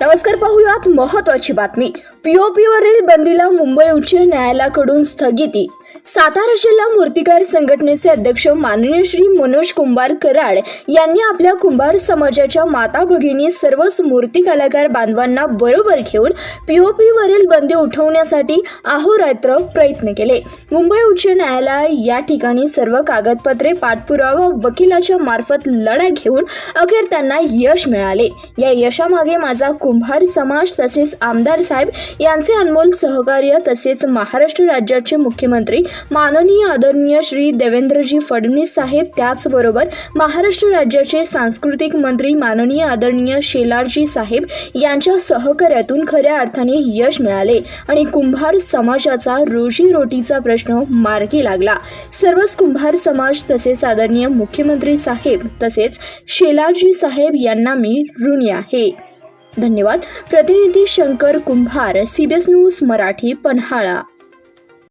नमस्कार पाहूयात महत्वाची बातमी. पीओपीवरील बंदीला मुंबई उच्च न्यायालयाकडून स्थगिती. सातारा जिल्हा मूर्तिकार संघटनेचे अध्यक्ष माननीय श्री मनोज कुंभार कराड यांनी आपल्या कुंभार समाजाच्या माता भगिनी सर्वच मूर्ती कलाकार बांधवांना बरोबर घेऊन पीओपीवरील बंदी उठवण्यासाठी अहोरात्र प्रयत्न केले. मुंबई उच्च न्यायालय या ठिकाणी सर्व कागदपत्रे पाठपुरावा वकिलाच्या मार्फत लढा घेऊन अखेर त्यांना यश मिळाले. या यशामागे माझा कुंभार समाज तसेच आमदार साहेब यांचे अनमोल सहकार्य तसेच महाराष्ट्र राज्याचे मुख्यमंत्री माननीय आदरणीय श्री देवेंद्रजी फडणवीस साहेब त्याचबरोबर महाराष्ट्र राज्याचे सांस्कृतिक मंत्री माननीय आदरणीय शेलारजी साहेब यांच्या सहकार्यातून खऱ्या अर्थाने यश मिळाले आणि कुंभार समाजाचा रोजीरोटीचा प्रश्न मार्गी लागला. सर्वच कुंभार समाज तसेच आदरणीय मुख्यमंत्री साहेब तसेच शेलारजी साहेब यांना मी ऋणी आहे. धन्यवाद. प्रतिनिधी शंकर कुंभार सीबीएस न्यूज मराठी पन्हाळा.